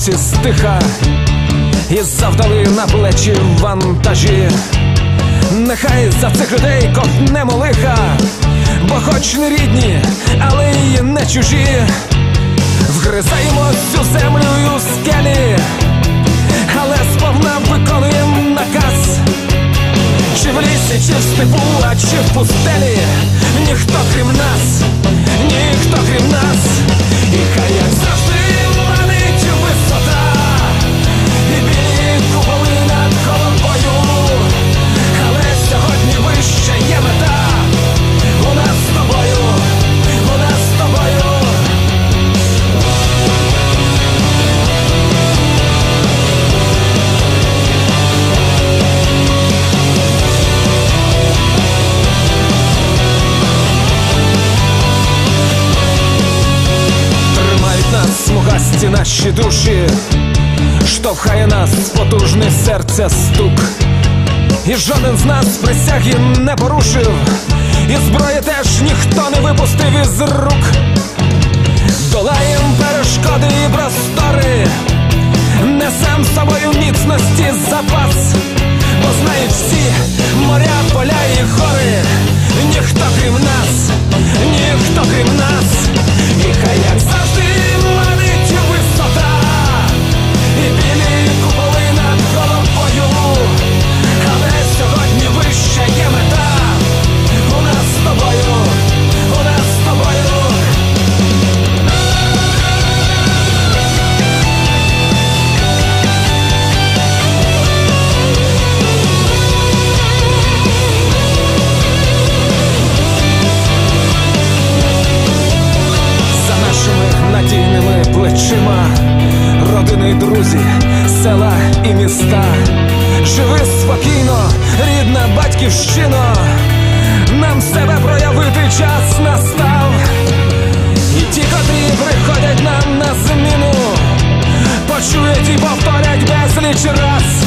хлопці стиха і завдали на плечі вантажі. Нехай за цих людей ковтнемо лиха, бо хоч не рідні, але й не чужі. Вгризаємо цю землю у скелі, але сповна виконуємо наказ. Чи в лісі, чи в степу, а чи в пустелі, ніхто крім нас, наші душі, штовхає нас потужний серця стук. І жоден з нас присяги не порушив, і зброї теж ніхто не випустив із рук. Долаєм перешкоди і простори, несем з собою міцності запас, плечима, родини й друзі, села і міста. Живи спокійно, рідна батьківщина, нам себе проявити час настав. І ті, котрі приходять нам на зміну, почують і повторять безліч раз,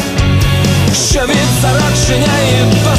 що від зародження і до